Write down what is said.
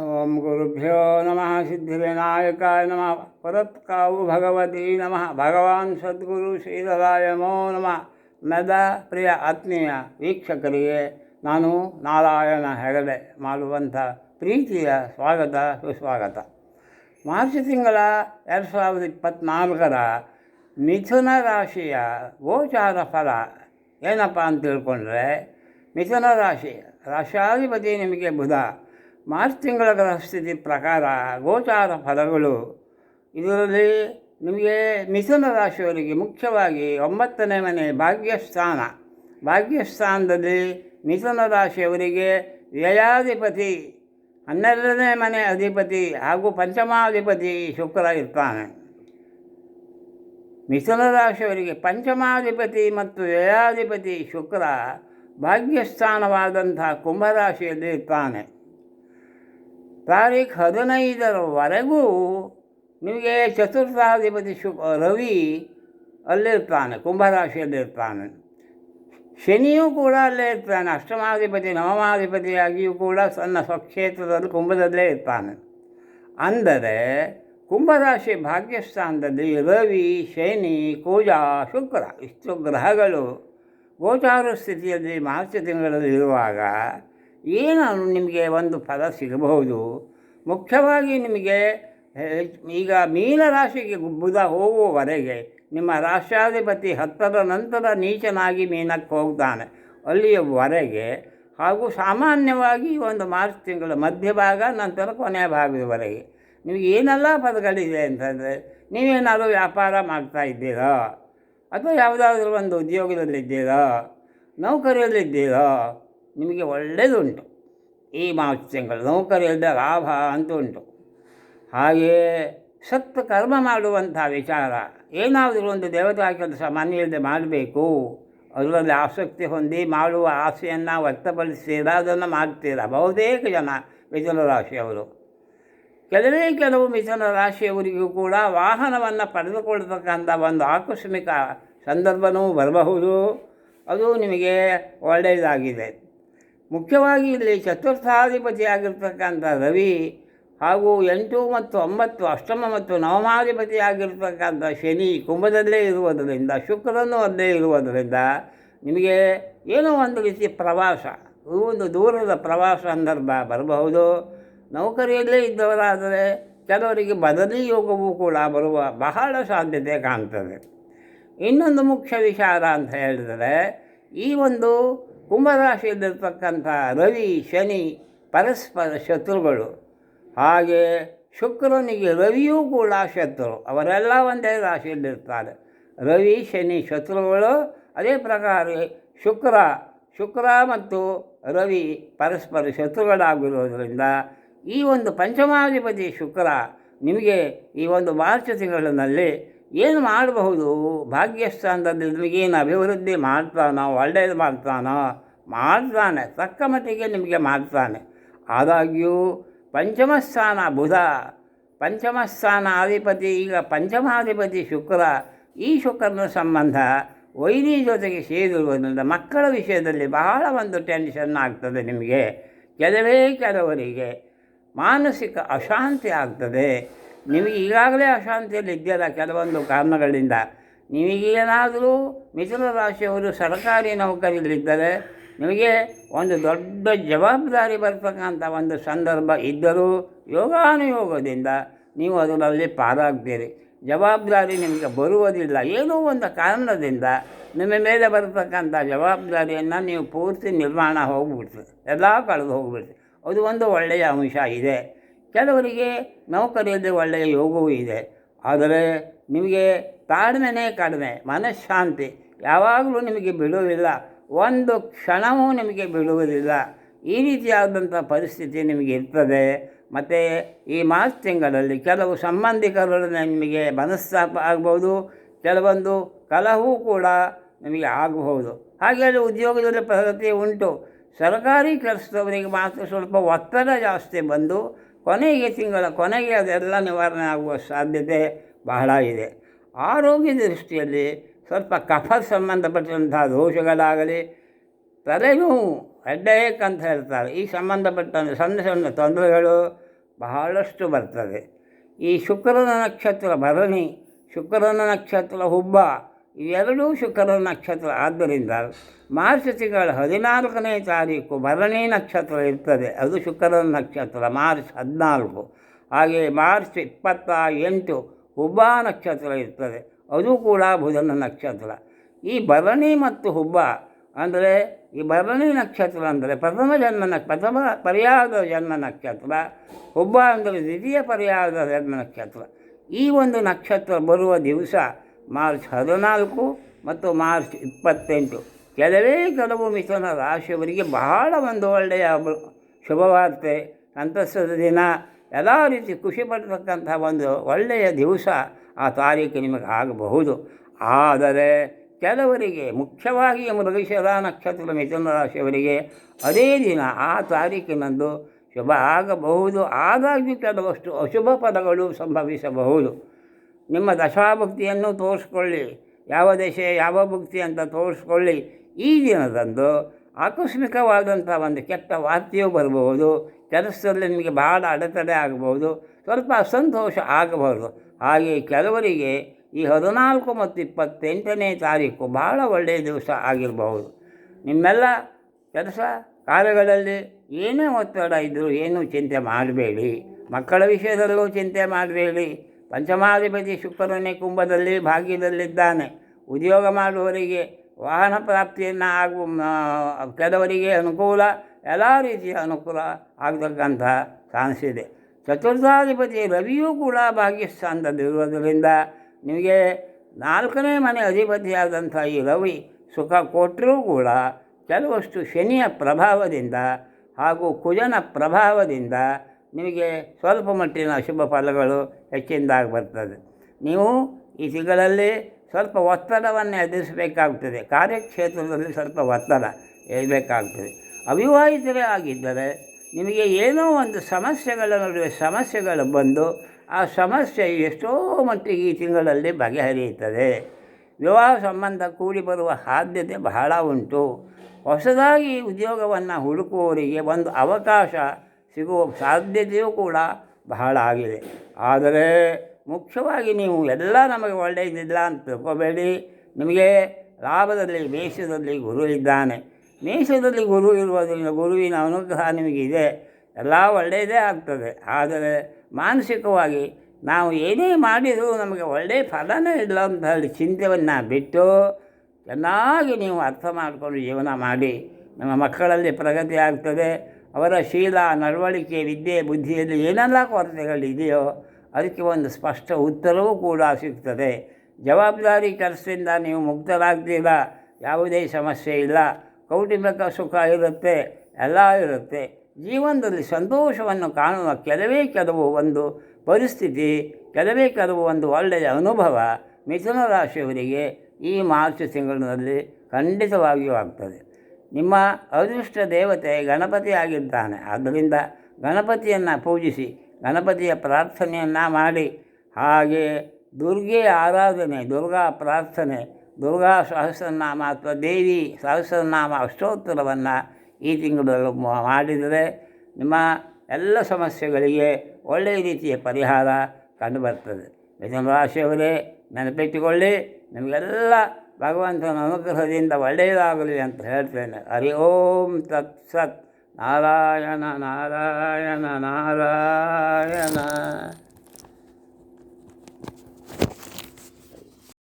ಓಂ ಗುರುಭ್ಯೋ ನಮಃ ಸಿದ್ಧಿವಿನಾಯಕಾಯ ನಮಃ ಪರತ್ಕಾವು ಭಗವತಿ ನಮಃ, ಭಗವಾನ್ ಸದ್ಗುರು ಶ್ರೀಧರಾಯ ನಮೋ ನದ ಪ್ರಿಯ ಆತ್ಮೀಯ ವೀಕ್ಷಕರಿಗೆ ನಾನು ನಾರಾಯಣ ಹೆಗಡೆ ಮಾಡುವಂಥ ಪ್ರೀತಿಯ ಸ್ವಾಗತ, ಸುಸ್ವಾಗತ. ಮಾರ್ಚ್ ತಿಂಗಳ ಎರಡು ಸಾವಿರದ ಇಪ್ಪತ್ತ್ನಾಲ್ಕರ ಮಿಥುನ ರಾಶಿಯ ಗೋಚಾರ ಫಲ ಏನಪ್ಪ ಅಂತ ತಿಳ್ಕೊಂಡ್ರೆ, ಮಿಥುನ ರಾಶಿ ರಾಶಾಧಿಪತಿ ನಿಮಗೆ ಬುಧ ಮಾರ್ಚ್ ತಿಂಗಳ ಸ್ಥಿತಿ ಪ್ರಕಾರ ಗೋಚಾರ ಫಲಗಳು. ಇದರಲ್ಲಿ ನಿಮಗೆ ಮಿಥುನ ರಾಶಿಯವರಿಗೆ ಮುಖ್ಯವಾಗಿ ಒಂಬತ್ತನೇ ಮನೆ ಭಾಗ್ಯಸ್ಥಾನ. ಭಾಗ್ಯಸ್ಥಾನದಲ್ಲಿ ಮಿಥುನ ರಾಶಿಯವರಿಗೆ ವ್ಯಯಾಧಿಪತಿ, ಹನ್ನೆರಡನೇ ಮನೆ ಅಧಿಪತಿ ಹಾಗೂ ಪಂಚಮಾಧಿಪತಿ ಶುಕ್ರ ಇರ್ತಾನೆ. ಮಿಥುನ ರಾಶಿಯವರಿಗೆ ಪಂಚಮಾಧಿಪತಿ ಮತ್ತು ವ್ಯಯಾಧಿಪತಿ ಶುಕ್ರ ಭಾಗ್ಯಸ್ಥಾನವಾದಂಥ ಕುಂಭರಾಶಿಯಲ್ಲಿ ಇರ್ತಾನೆ. ತಾರೀಖು ಹದಿನೈದರವರೆಗೂ ನಿಮಗೆ ಚತುರ್ಥಾಧಿಪತಿ ಶು ರವಿ ಅಲ್ಲಿರ್ತಾನೆ, ಕುಂಭರಾಶಿಯಲ್ಲಿರ್ತಾನೆ. ಶನಿಯೂ ಕೂಡ ಅಲ್ಲೇ ಇರ್ತಾನೆ ಅಷ್ಟಮಾಧಿಪತಿ, ನವಮಾಧಿಪತಿಯಾಗಿಯೂ ಕೂಡ ಸಣ್ಣ ಸ್ವಕ್ಷೇತ್ರದಲ್ಲಿ, ಕುಂಭದಲ್ಲೇ ಇರ್ತಾನೆ. ಅಂದರೆ ಕುಂಭರಾಶಿ ಭಾಗ್ಯಸ್ಥಾನದಲ್ಲಿ ರವಿ, ಶನಿ, ಕೂಜಾ, ಶುಕ್ರ ಇಷ್ಟು ಗ್ರಹಗಳು ಗೋಚಾರ ಸ್ಥಿತಿಯಲ್ಲಿ ಮಾರ್ಚ್ ತಿಂಗಳಲ್ಲಿ ಇರುವಾಗ ಏನು ನಿಮಗೆ ಒಂದು ಪದ ಸಿಗಬಹುದು? ಮುಖ್ಯವಾಗಿ ನಿಮಗೆ ಈಗ ಮೀನ ರಾಶಿಗೆ ಬುಧ ಹೋಗುವವರೆಗೆ ನಿಮ್ಮ ರಾಷ್ಟ್ರಾಧಿಪತಿ ಹತ್ತರ ನಂತರ ನೀಚನಾಗಿ ಮೀನಕ್ಕೆ ಹೋಗ್ತಾನೆ. ಅಲ್ಲಿಯವರೆಗೆ ಹಾಗೂ ಸಾಮಾನ್ಯವಾಗಿ ಒಂದು ಮಾರ್ಚ್ ತಿಂಗಳ ಮಧ್ಯಭಾಗ, ನಂತರ ಕೊನೆಯ ಭಾಗದವರೆಗೆ. ನಿಮಗೆ ಏನೆಲ್ಲ ಪದಗಳಿದೆ ಅಂತಂದರೆ, ನೀವೇನಾದರೂ ವ್ಯಾಪಾರ ಮಾಡ್ತಾ ಇದ್ದೀರಾ? ಅಥವಾ ಯಾವುದಾದ್ರೂ ಒಂದು ಉದ್ಯೋಗದಲ್ಲಿದ್ದೀರಾ? ನೌಕರಿಯಲ್ಲಿದ್ದೀರಾ? ನಿಮಗೆ ಒಳ್ಳೆಯದುಂಟು ಈ ಮಾರ್ಚ್ ತಿಂಗಳು ನೌಕರಿಯಿಂದ ಲಾಭ ಅಂತ ಉಂಟು ಹಾಗೆಯೇ ಸತ್ ಕರ್ಮ ಮಾಡುವಂಥ ವಿಚಾರ, ಏನಾದರೂ ಒಂದು ದೇವತಾ ಕೆಲಸ ಮನೆಯಲ್ಲದೆ ಮಾಡಬೇಕು. ಅದರಲ್ಲಿ ಆಸಕ್ತಿ ಹೊಂದಿ ಮಾಡುವ ಆಸೆಯನ್ನು ವ್ಯಕ್ತಪಡಿಸ್ತೀರಾ ಅದನ್ನು ಮಾಡ್ತೀರಾ? ಬಹುತೇಕ ಜನ ಮಿಥುನ ರಾಶಿಯವರು. ಕೆಲವೇ ಕೆಲವು ಮಿಥುನ ರಾಶಿಯವರಿಗೂ ಕೂಡ ವಾಹನವನ್ನು ಪಡೆದುಕೊಳ್ತಕ್ಕಂಥ ಒಂದು ಆಕಸ್ಮಿಕ ಸಂದರ್ಭವೂ ಬರಬಹುದು. ಅದು ನಿಮಗೆ ಒಳ್ಳೆಯದಾಗಿದೆ. ಮುಖ್ಯವಾಗಿ ಇಲ್ಲಿ ಚತುರ್ಥಾಧಿಪತಿಯಾಗಿರ್ತಕ್ಕಂಥ ರವಿ ಹಾಗೂ ಎಂಟು ಮತ್ತು ಒಂಬತ್ತು ಅಷ್ಟಮ ಮತ್ತು ನವಮಾಧಿಪತಿಯಾಗಿರ್ತಕ್ಕಂಥ ಶನಿ ಕುಂಭದಲ್ಲೇ ಇರುವುದರಿಂದ, ಶುಕ್ರನು ಅಲ್ಲೇ ಇರುವುದರಿಂದ ನಿಮಗೆ ಏನೋ ಒಂದು ರೀತಿ ಪ್ರವಾಸ, ಒಂದು ದೂರದ ಪ್ರವಾಸ ಸಂದರ್ಭ ಬರಬಹುದು. ನೌಕರಿಯಲ್ಲೇ ಇದ್ದವರಾದರೆ ಕೆಲವರಿಗೆ ಬದಲಿ ಯೋಗವೂ ಕೂಡ ಬರುವ ಬಹಳ ಸಾಧ್ಯತೆ ಕಾಣ್ತದೆ. ಇನ್ನೊಂದು ಮುಖ್ಯ ವಿಚಾರ ಅಂತ ಹೇಳಿದರೆ, ಈ ಒಂದು ಕುಂಭರಾಶಿಯಲ್ಲಿರ್ತಕ್ಕಂಥ ರವಿ, ಶನಿ, ಪರಸ್ಪರ ಶತ್ರುಗಳು. ಹಾಗೆ ಶುಕ್ರನಿಗೆ ರವಿಯೂ ಕೂಡ ಶತ್ರು. ಅವರೆಲ್ಲ ಒಂದೇ ರಾಶಿಯಲ್ಲಿರ್ತಾರೆ. ರವಿ, ಶನಿ, ಶತ್ರುಗಳು. ಅದೇ ಪ್ರಕಾರ ಶುಕ್ರ ಶುಕ್ರ ಮತ್ತು ರವಿ ಪರಸ್ಪರ ಶತ್ರುಗಳಾಗಿರೋದರಿಂದ ಈ ಒಂದು ಪಂಚಮಾಧಿಪತಿ ಶುಕ್ರ ನಿಮಗೆ ಈ ಒಂದು ಮಾರ್ಚ್ ತಿಂಗಳಿನಲ್ಲಿ ಏನು ಮಾಡಬಹುದು? ಭಾಗ್ಯಸ್ಥಾನದಲ್ಲಿ ನಿಮಗೇನು ಅಭಿವೃದ್ಧಿ ಮಾಡ್ತಾನೋ ಒಳ್ಳೆಯದು ಮಾಡ್ತಾನೋ? ಮಾಡ್ತಾನೆ, ತಕ್ಕ ಮಟ್ಟಿಗೆ ನಿಮಗೆ ಮಾಡ್ತಾನೆ. ಆದಾಗ್ಯೂ ಪಂಚಮ ಸ್ಥಾನ ಬುಧ, ಪಂಚಮ ಸ್ಥಾನ ಅಧಿಪತಿ, ಈಗ ಪಂಚಮಾಧಿಪತಿ ಶುಕ್ರ, ಈ ಶುಕ್ರನ ಸಂಬಂಧ ವೈರಿ ಜೊತೆಗೆ ಸೇರಿರುವುದರಿಂದ ಮಕ್ಕಳ ವಿಷಯದಲ್ಲಿ ಬಹಳ ಒಂದು ಟೆನ್ಷನ್ ಆಗ್ತದೆ ನಿಮಗೆ. ಕೆಲವೇ ಕೆಲವರಿಗೆ ಮಾನಸಿಕ ಅಶಾಂತಿ ಆಗ್ತದೆ. ನಿಮಗೆ ಈಗಾಗಲೇ ಅಶಾಂತಿಯಲ್ಲಿ ಇದೆಯಲ್ಲ ಕೆಲವೊಂದು ಕಾರಣಗಳಿಂದ. ನಿಮಗೇನಾದರೂ ಮಿಥುನ ರಾಶಿಯವರು ಸರ್ಕಾರಿ ನೌಕರಿಯಲ್ಲಿದ್ದರೆ ನಿಮಗೆ ಒಂದು ದೊಡ್ಡ ಜವಾಬ್ದಾರಿ ಬರ್ತಕ್ಕಂಥ ಒಂದು ಸಂದರ್ಭ ಇದ್ದರೂ ಯೋಗಾನುಯೋಗದಿಂದ ನೀವು ಅದರಲ್ಲಿ ಪಾರಾಗ್ತೀರಿ. ಜವಾಬ್ದಾರಿ ನಿಮಗೆ ಬರುವುದಿಲ್ಲ. ಏನೋ ಒಂದು ಕಾರಣದಿಂದ ನಿಮ್ಮ ಮೇಲೆ ಬರತಕ್ಕಂಥ ಜವಾಬ್ದಾರಿಯನ್ನು ನೀವು ಪೂರ್ತಿ ನಿರ್ಮಾಣ ಹೋಗ್ಬಿಡ್ತೀರಿ. ಎಲ್ಲ ಕಳೆದು ಹೋಗ್ಬಿಡ್ತೀರಿ. ಅದು ಒಂದು ಒಳ್ಳೆಯ ಅಂಶ ಇದೆ. ಕೆಲವರಿಗೆ ನೌಕರಿಯಲ್ಲಿ ಒಳ್ಳೆಯ ಯೋಗವೂ ಇದೆ. ಆದರೆ ನಿಮಗೆ ತಾಳ್ಮೆನೇ ಕಡಿಮೆ, ಮನಃಶಾಂತಿ ಯಾವಾಗಲೂ ನಿಮಗೆ ಬಿಡುವುದಿಲ್ಲ. ಒಂದು ಕ್ಷಣವೂ ನಿಮಗೆ ಬಿಡುವುದಿಲ್ಲ. ಈ ರೀತಿಯಾದಂಥ ಪರಿಸ್ಥಿತಿ ನಿಮಗೆ ಇರ್ತದೆ. ಮತ್ತು ಈ ಮಾರ್ಚ್ ತಿಂಗಳಲ್ಲಿ ಕೆಲವು ಸಂಬಂಧಿಕರೊಡನೆ ನಿಮಗೆ ಮನಸ್ತಾಪ ಆಗ್ಬೋದು. ಕೆಲವೊಂದು ಕಲಹವೂ ಕೂಡ ನಿಮಗೆ ಆಗಬಹುದು. ಹಾಗೆ ಉದ್ಯೋಗದಲ್ಲಿ ಪ್ರಗತಿ ಉಂಟು. ಸರ್ಕಾರಿ ಕೆಲಸದವರಿಗೆ ಮಾತ್ರ ಸ್ವಲ್ಪ ಒತ್ತಡ ಜಾಸ್ತಿ ಬಂದು ಕೊನೆಗೆ ತಿಂಗಳ ಕೊನೆಗೆ ಅದೆಲ್ಲ ನಿವಾರಣೆ ಆಗುವ ಸಾಧ್ಯತೆ ಬಹಳ ಇದೆ. ಆರೋಗ್ಯ ದೃಷ್ಟಿಯಲ್ಲಿ ಸ್ವಲ್ಪ ಕಫ ಸಂಬಂಧಪಟ್ಟಂತಹ ದೋಷಗಳಾಗಲಿ ತಲೆನೋವು ಹೆಡ್ಡೇಕ್ ಅಂತ ಹೇಳ್ತಾರೆ. ಈ ಸಂಬಂಧಪಟ್ಟ ಸಣ್ಣ ಸಣ್ಣ ತೊಂದರೆಗಳು ಬಹಳಷ್ಟು ಬರ್ತದೆ. ಈ ಶುಕ್ರನ ನಕ್ಷತ್ರ ಭರಣಿ, ಶುಕ್ರನ ನಕ್ಷತ್ರ ಹುಬ್ಬ ಇವೆರಡೂ ಶುಕ್ರ ನಕ್ಷತ್ರ. ಆದ್ದರಿಂದ ಮಾರ್ಚ್ ತಿಂಗಳ ಹದಿನಾಲ್ಕನೇ ತಾರೀಕು ಭರಣಿ ನಕ್ಷತ್ರ ಇರ್ತದೆ. ಅದು ಶುಕ್ರ ನಕ್ಷತ್ರ, ಮಾರ್ಚ್ ಹದಿನಾಲ್ಕು. ಹಾಗೆ ಮಾರ್ಚ್ ಇಪ್ಪತ್ತ ಎಂಟು ಹುಬ್ಬ ನಕ್ಷತ್ರ ಇರ್ತದೆ. ಅದು ಕೂಡ ಬುಧನ ನಕ್ಷತ್ರ. ಈ ಭರಣಿ ಮತ್ತು ಹುಬ್ಬ ಅಂದರೆ, ಈ ಭರಣಿ ನಕ್ಷತ್ರ ಅಂದರೆ ಪ್ರಥಮ ಜನ್ಮ ಪ್ರಥಮ ಪರ್ಯಾಯದ ಜನ್ಮ ನಕ್ಷತ್ರ. ಹುಬ್ಬ ಅಂದರೆ ದ್ವಿತೀಯ ಪರ್ಯಾಯದ ಜನ್ಮ ನಕ್ಷತ್ರ. ಈ ಒಂದು ನಕ್ಷತ್ರ ಬರುವ ದಿವಸ ಮಾರ್ಚ್ ಹದಿನಾಲ್ಕು ಮತ್ತು ಮಾರ್ಚ್ ಇಪ್ಪತ್ತೆಂಟು. ಕೆಲವೇ ಕೆಲವು ಮಿಥುನ ರಾಶಿಯವರಿಗೆ ಬಹಳ ಒಂದು ಒಳ್ಳೆಯ ಶುಭವಾರ್ತೆ. ಸಂತಸದ ದಿನ ಎಲ್ಲ ರೀತಿ ಖುಷಿ ಪಡ್ತಕ್ಕಂಥ ಒಂದು ಒಳ್ಳೆಯ ದಿವಸ ಆ ತಾರೀಕು ನಿಮಗೆ ಆಗಬಹುದು. ಆದರೆ ಕೆಲವರಿಗೆ, ಮುಖ್ಯವಾಗಿ ಮೃಗಶಿರ ನಕ್ಷತ್ರ ಮಿಥುನ ರಾಶಿಯವರಿಗೆ ಅದೇ ದಿನ ಆ ತಾರೀಕಿನಂದು ಶುಭ ಆಗಬಹುದು. ಆದಾಗ್ಯೂ ಕೆಲವಷ್ಟು ಅಶುಭ ಪದಗಳು ಸಂಭವಿಸಬಹುದು. ನಿಮ್ಮ ದಶಾಭಕ್ತಿಯನ್ನು ತೋರಿಸ್ಕೊಳ್ಳಿ. ಯಾವ ದಶೆ, ಯಾವ ಭಕ್ತಿ ಅಂತ ತೋರಿಸ್ಕೊಳ್ಳಿ. ಈ ದಿನದಂದು ಆಕಸ್ಮಿಕವಾದಂಥ ಒಂದು ಕೆಟ್ಟ ವಾರ್ತೆಯೂ ಬರಬಹುದು. ಕೆಲಸದಲ್ಲಿ ನಿಮಗೆ ಭಾಳ ಅಡೆತಡೆ ಆಗಬಹುದು. ಸ್ವಲ್ಪ ಅಸಂತೋಷ ಆಗಬಹುದು. ಹಾಗೆ ಕೆಲವರಿಗೆ ಈ ಹದಿನಾಲ್ಕು ಮತ್ತು ಇಪ್ಪತ್ತೆಂಟನೇ ತಾರೀಕು ಭಾಳ ಒಳ್ಳೆಯ ದಿವಸ ಆಗಿರಬಹುದು. ನಿಮ್ಮೆಲ್ಲ ಕೆಲಸ ಕಾರ್ಯಗಳಲ್ಲಿ ಏನೇ ಒತ್ತಡ ಇದ್ದರೂ ಏನೂ ಚಿಂತೆ ಮಾಡಬೇಡಿ. ಮಕ್ಕಳ ವಿಷಯದಲ್ಲೂ ಚಿಂತೆ ಮಾಡಬೇಡಿ. ಪಂಚಮಾಧಿಪತಿ ಶುಕ್ರನೇ ಕುಂಭದಲ್ಲಿ ಭಾಗ್ಯದಲ್ಲಿದ್ದಾನೆ ಉದ್ಯೋಗ ಮಾಡುವವರಿಗೆ ವಾಹನ ಪ್ರಾಪ್ತಿಯನ್ನು ಆಗುವ ಕೆಲವರಿಗೆ ಅನುಕೂಲ, ಎಲ್ಲ ರೀತಿಯ ಅನುಕೂಲ ಆಗತಕ್ಕಂಥ ಕಾಣಿಸಿದೆ ಚತುರ್ಥಾಧಿಪತಿ ರವಿಯೂ ಕೂಡ ಭಾಗ್ಯಸ್ಥಾನದಲ್ಲಿರುವುದರಿಂದ ನಿಮಗೆ ನಾಲ್ಕನೇ ಮನೆ ಅಧಿಪತಿಯಾದಂಥ ಈ ರವಿ ಸುಖ ಕೊಟ್ಟರೂ ಕೂಡ ಕೆಲವಷ್ಟು ಶನಿಯ ಪ್ರಭಾವದಿಂದ ಹಾಗೂ ಕುಜನ ಪ್ರಭಾವದಿಂದ ನಿಮಗೆ ಸ್ವಲ್ಪ ಮಟ್ಟಿನ ಅಶುಭ ಫಲಗಳು ಹೆಚ್ಚಿನದಾಗಿ ಬರ್ತದೆ. ನೀವು ಈ ತಿಂಗಳಲ್ಲಿ ಸ್ವಲ್ಪ ಒತ್ತಡವನ್ನು ಎದುರಿಸಬೇಕಾಗ್ತದೆ. ಕಾರ್ಯಕ್ಷೇತ್ರದಲ್ಲಿ ಸ್ವಲ್ಪ ಒತ್ತಡ ಇರಬೇಕಾಗ್ತದೆ. ಅವಿವಾಹಿತರೇ ಆಗಿದ್ದರೆ ನಿಮಗೆ ಏನೋ ಒಂದು ಸಮಸ್ಯೆಗಳ ನಡುವೆ ಸಮಸ್ಯೆಗಳು ಬಂದು ಆ ಸಮಸ್ಯೆ ಎಷ್ಟೋ ಮಟ್ಟಿಗೆ ಈ ತಿಂಗಳಲ್ಲಿ ಬಗೆಹರಿಯುತ್ತದೆ. ವಿವಾಹ ಸಂಬಂಧ ಕೂಡಿ ಬರುವ ಸಾಧ್ಯತೆ ಬಹಳ ಉಂಟು. ಹೊಸದಾಗಿ ಉದ್ಯೋಗವನ್ನು ಹುಡುಕುವವರಿಗೆ ಒಂದು ಅವಕಾಶ ಸಿಗುವ ಸಾಧ್ಯತೆಯೂ ಕೂಡ ಬಹಳ ಆಗಿದೆ. ಆದರೆ ಮುಖ್ಯವಾಗಿ ನೀವು ಎಲ್ಲ ನಮಗೆ ಒಳ್ಳೆಯದಿಲ್ಲ ಅಂತ ತಿಳ್ಕೊಬೇಡಿ. ನಿಮಗೆ ಲಾಭದಲ್ಲಿ, ಮೇಷದಲ್ಲಿ ಗುರು ಇದ್ದಾನೆ. ಮೇಷದಲ್ಲಿ ಗುರು ಇರುವುದರಿಂದ ಗುರುವಿನ ಅನುಗ್ರಹ ನಿಮಗಿದೆ. ಎಲ್ಲ ಒಳ್ಳೆಯದೇ ಆಗ್ತದೆ. ಆದರೆ ಮಾನಸಿಕವಾಗಿ ನಾವು ಏನೇ ಮಾಡಿದರೂ ನಮಗೆ ಒಳ್ಳೆಯ ಫಲನೇ ಇಲ್ಲ ಅಂತ ಹೇಳಿ ಚಿಂತೆಯನ್ನು ಬಿಟ್ಟು ಚೆನ್ನಾಗಿ ನೀವು ಅರ್ಥ ಮಾಡಿಕೊಂಡು ಜೀವನ ಮಾಡಿ. ನಮ್ಮ ಮಕ್ಕಳಲ್ಲಿ ಪ್ರಗತಿ ಆಗ್ತದೆ. ಅವರ ಶೀಲ, ನಡವಳಿಕೆ, ವಿದ್ಯೆ, ಬುದ್ಧಿಯಲ್ಲಿ ಏನೆಲ್ಲ ಕೊರತೆಗಳಿದೆಯೋ ಅದಕ್ಕೆ ಒಂದು ಸ್ಪಷ್ಟ ಉತ್ತರವೂ ಕೂಡ ಸಿಗ್ತದೆ. ಜವಾಬ್ದಾರಿ ಕೆಲಸದಿಂದ ನೀವು ಮುಕ್ತರಾಗ್ತೀರ? ಯಾವುದೇ ಸಮಸ್ಯೆ ಇಲ್ಲ. ಕೌಟುಂಬಿಕ ಸುಖ ಇರುತ್ತೆ, ಎಲ್ಲ ಇರುತ್ತೆ. ಜೀವನದಲ್ಲಿ ಸಂತೋಷವನ್ನು ಕಾಣುವ ಕೆಲವೇ ಕೆಲವು ಒಂದು ಪರಿಸ್ಥಿತಿ, ಕೆಲವೇ ಕೆಲವು ಒಂದು ಒಳ್ಳೆಯ ಅನುಭವ ಮಿಥುನ ರಾಶಿಯವರಿಗೆ ಈ ಮಾರ್ಚ್ ತಿಂಗಳಿನಲ್ಲಿ ಖಂಡಿತವಾಗಿಯೂ ಆಗ್ತದೆ. ನಿಮ್ಮ ಅದೃಷ್ಟ ದೇವತೆ ಗಣಪತಿ ಆಗಿದ್ದಾನೆ. ಆದ್ದರಿಂದ ಗಣಪತಿಯನ್ನು ಪೂಜಿಸಿ, ಗಣಪತಿಯ ಪ್ರಾರ್ಥನೆಯನ್ನು ಮಾಡಿ. ಹಾಗೆ ದುರ್ಗೆ ಆರಾಧನೆ, ದುರ್ಗಾ ಪ್ರಾರ್ಥನೆ, ದುರ್ಗಾ ಸಹಸ್ರನಾಮ ಅಥವಾ ದೇವಿ ಸಹಸ್ರನಾಮ ಅಷ್ಟೋತ್ತರವನ್ನು ಈ ತಿಂಗಳು ಮಾಡಿದರೆ ನಿಮ್ಮ ಎಲ್ಲ ಸಮಸ್ಯೆಗಳಿಗೆ ಒಳ್ಳೆಯ ರೀತಿಯ ಪರಿಹಾರ ಕಂಡುಬರ್ತದೆ. ಮಿಥುನ ರಾಶಿಯವರೇ, ನೆನಪಿಟ್ಟುಕೊಳ್ಳಿ, ನಿಮಗೆಲ್ಲ ಭಗವಂತನ ಅನುಗ್ರಹದಿಂದ ಒಳ್ಳೆಯದಾಗಲಿ ಅಂತ ಹೇಳ್ತೇನೆ. ಹರಿ ಓಂ ತತ್ ಸತ್ ನಾರಾಯಣ ನಾರಾಯಣ ನಾರಾಯಣ.